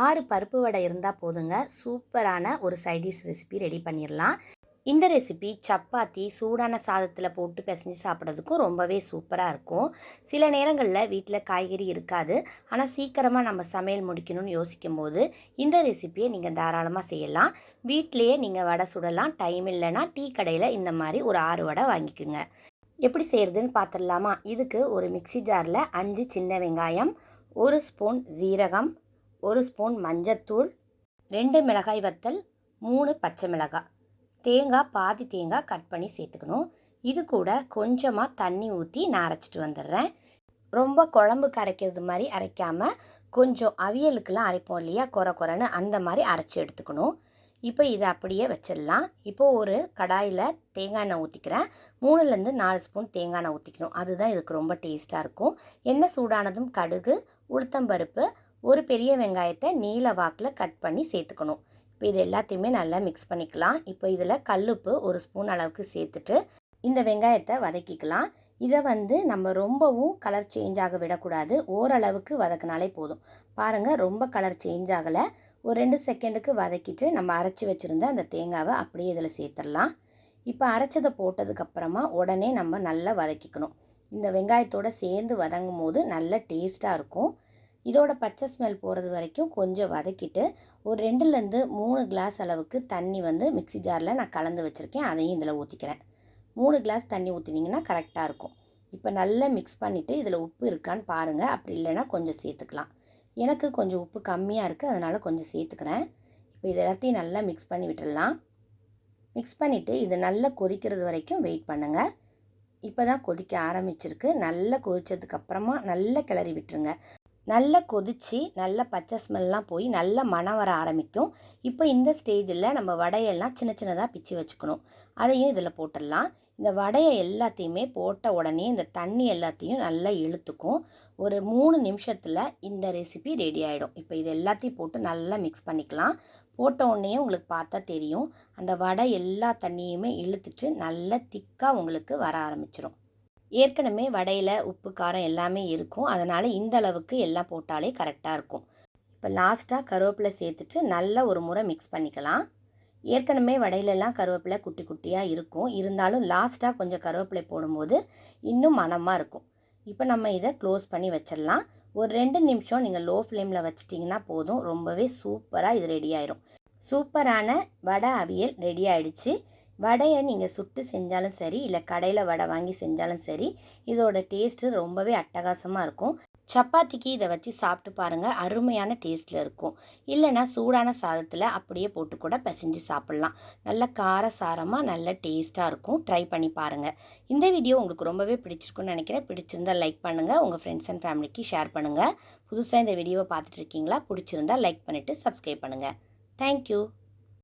ஆறு பருப்பு வடை இருந்தால் போதுங்க. சூப்பரான ஒரு சைடிஷ் ரெசிபி ரெடி பண்ணிடலாம் இந்த ரெசிபி சப்பாத்தி சூடான சாதத்தில் போட்டு பிசைஞ்சு சாப்பிட்றதுக்கும் ரொம்பவே சூப்பராக இருக்கும். சில நேரங்களில் வீட்டில் காய்கறி இருக்காது. ஆனால் சீக்கிரமாக நம்ம சமையல் முடிக்கணும்னு யோசிக்கும் போது இந்த ரெசிபியை நீங்கள் தாராளமாக செய்யலாம். வீட்டிலையே நீங்கள் வடை சுடலாம். டைம் இல்லைன்னா டீ கடையில் இந்த மாதிரி ஒரு ஆறு வடை வாங்கிக்குங்க. எப்படி செய்கிறதுன்னு பார்த்துடலாமா இதுக்கு ஒரு மிக்ஸி ஜாரில் அஞ்சு சின்ன வெங்காயம் ஒரு ஸ்பூன் ஜீரகம் ஒரு ஸ்பூன் மஞ்சத்தூள் ரெண்டு மிளகாய் வத்தல் மூணு பச்சை மிளகாய். தேங்காய் பாதி தேங்காய் கட் பண்ணி சேர்த்துக்கணும். இது கூட கொஞ்சமாக தண்ணி ஊற்றி நான் அரைச்சிட்டு வந்துடுறேன். ரொம்ப குழம்புக்கு அரைக்கிறது மாதிரி அரைக்காமல் கொஞ்சம் அவியலுக்கெல்லாம் அரைப்போம் இல்லையா? குறை குறைன்னு அந்த மாதிரி அரைச்சி எடுத்துக்கணும். இப்போ இதை அப்படியே வச்சிடலாம். இப்போது ஒரு கடாயில் தேங்காய் எண்ணெய் ஊற்றிக்கிறேன் மூணுலேருந்து நாலு ஸ்பூன் தேங்காய் எண்ணெய் ஊற்றிக்கணும் அதுதான் இதுக்கு ரொம்ப டேஸ்ட்டாக இருக்கும். எண்ணெய் சூடானதும் கடுகு உளுத்தம்பருப்பு ஒரு பெரிய வெங்காயத்தை நீல வாக்கில் கட் பண்ணி சேர்த்துக்கணும். இப்போ இது எல்லாத்தையுமே நல்லா மிக்ஸ் பண்ணிக்கலாம். இப்போ இதில் கல்லுப்பு ஒரு ஸ்பூன் அளவுக்கு சேர்த்துட்டு இந்த வெங்காயத்தை வதக்கிக்கலாம். இதை வந்து நம்ம ரொம்பவும் கலர் சேஞ்ச் ஆக விடக்கூடாது. ஓரளவுக்கு வதக்கினாலே போதும். பாருங்கள் ரொம்ப கலர் சேஞ்ச் ஆகலை. ஒரு ரெண்டு செகண்டுக்கு வதக்கிட்டு நம்ம அரைச்சி வச்சுருந்த அந்த தேங்காவை அப்படியே இதில் சேர்த்துடலாம். இப்போ அரைச்சதை போட்டதுக்கப்புறமா உடனே நம்ம நல்லா வதக்கிக்கணும். இந்த வெங்காயத்தோடு சேர்ந்து வதங்கும் போது நல்ல டேஸ்ட்டாக இருக்கும். இதோட பச்சை ஸ்மெல் போகிறது வரைக்கும் கொஞ்சம் வதக்கிட்டு ஒரு ரெண்டுலேருந்து மூணு கிளாஸ் அளவுக்கு தண்ணி வந்து மிக்ஸி ஜாரில் நான் கலந்து வச்சுருக்கேன். அதையும் இதில் ஊற்றிக்கிறேன் மூணு கிளாஸ் தண்ணி ஊற்றினீங்கன்னா கரெக்டாக இருக்கும். இப்போ நல்லா மிக்ஸ் பண்ணிவிட்டு இதில் உப்பு இருக்கான்னு பாருங்கள் அப்படி இல்லைன்னா கொஞ்சம் சேர்த்துக்கலாம். எனக்கு கொஞ்சம் உப்பு கம்மியாக இருக்குது அதனால் கொஞ்சம் சேர்த்துக்கிறேன். இப்போ இது எல்லாத்தையும் நல்லா மிக்ஸ் பண்ணி விட்டுடலாம். மிக்ஸ் பண்ணிவிட்டு இது நல்லா கொதிக்கிறது வரைக்கும் வெயிட் பண்ணுங்கள் இப்போ தான் கொதிக்க ஆரம்பிச்சிருக்கு. நல்லா கொதித்ததுக்கப்புறமா நல்லா கிளறி விட்டுருங்க. நல்லா கொதித்து நல்ல பச்சை ஸ்மெல்லாம் போய் நல்ல மணம் வர ஆரம்பிக்கும். இப்போ இந்த ஸ்டேஜில் நம்ம வடையெல்லாம் சின்ன சின்னதாக பிச்சு வச்சுக்கணும். அதையும் இதில் போட்டுடலாம். இந்த வடையை எல்லாத்தையுமே போட்ட உடனே இந்த தண்ணி எல்லாத்தையும் நல்லா இழுத்துக்கும். ஒரு மூணு நிமிஷத்தில் இந்த ரெசிபி ரெடி ஆகிடும் இப்போ இது எல்லாத்தையும் போட்டு நல்லா மிக்ஸ் பண்ணிக்கலாம். போட்ட உடனே உங்களுக்கு பார்த்தா தெரியும். அந்த வடை எல்லா தண்ணியுமே இழுத்துட்டு நல்லா திக்காக உங்களுக்கு வர ஆரம்பிச்சிடும் ஏற்கனவே வடையில் உப்பு காரம் எல்லாமே இருக்கும். அதனால் இந்த அளவுக்கு எல்லாம் போட்டாலே கரெக்டாக இருக்கும். இப்போ லாஸ்ட்டாக கருவேப்பிலை சேர்த்துட்டு நல்ல ஒரு முறை மிக்ஸ் பண்ணிக்கலாம். ஏற்கனவே வடையிலெல்லாம் கருவேப்பிலை குட்டி குட்டியாக இருக்கும். இருந்தாலும் லாஸ்ட்டாக கொஞ்சம் கருவேப்பிலை போடும்போது இன்னும் மனமாக இருக்கும். இப்போ நம்ம இதை க்ளோஸ் பண்ணி வச்சிடலாம். ஒரு ரெண்டு நிமிஷம் நீங்கள் லோ ஃப்ளேமில் வச்சிட்டிங்கன்னா போதும். ரொம்பவே சூப்பராக இது ரெடி ஆயிரும். சூப்பரான வடை அவியல் ரெடி ஆயிடுச்சு. வடையை நீங்கள் சுட்டு செஞ்சாலும் சரி இல்லை கடையில் வடை வாங்கி செஞ்சாலும் சரி இதோட டேஸ்ட்டு ரொம்பவே அட்டகாசமாக இருக்கும். சப்பாத்திக்கு இதை வச்சு சாப்பிட்டு பாருங்கள் அருமையான டேஸ்ட்டில் இருக்கும். இல்லைனா சூடான சாதத்தில் அப்படியே போட்டு கூட பிசைஞ்சு சாப்பிட்லாம். நல்ல கார சாரமாக நல்ல டேஸ்ட்டாக இருக்கும். ட்ரை பண்ணி பாருங்கள் இந்த வீடியோ உங்களுக்கு ரொம்பவே பிடிச்சிருக்குன்னு நினைக்கிறேன். பிடிச்சிருந்தால் லைக் பண்ணுங்கள் உங்கள் ஃப்ரெண்ட்ஸ் அண்ட் ஃபேமிலிக்கு ஷேர் பண்ணுங்கள் புதுசாக இந்த வீடியோவை பார்த்துட்டு இருக்கீங்களா? பிடிச்சிருந்தா லைக் பண்ணிவிட்டு சப்ஸ்கிரைப் பண்ணுங்கள் தேங்க்யூ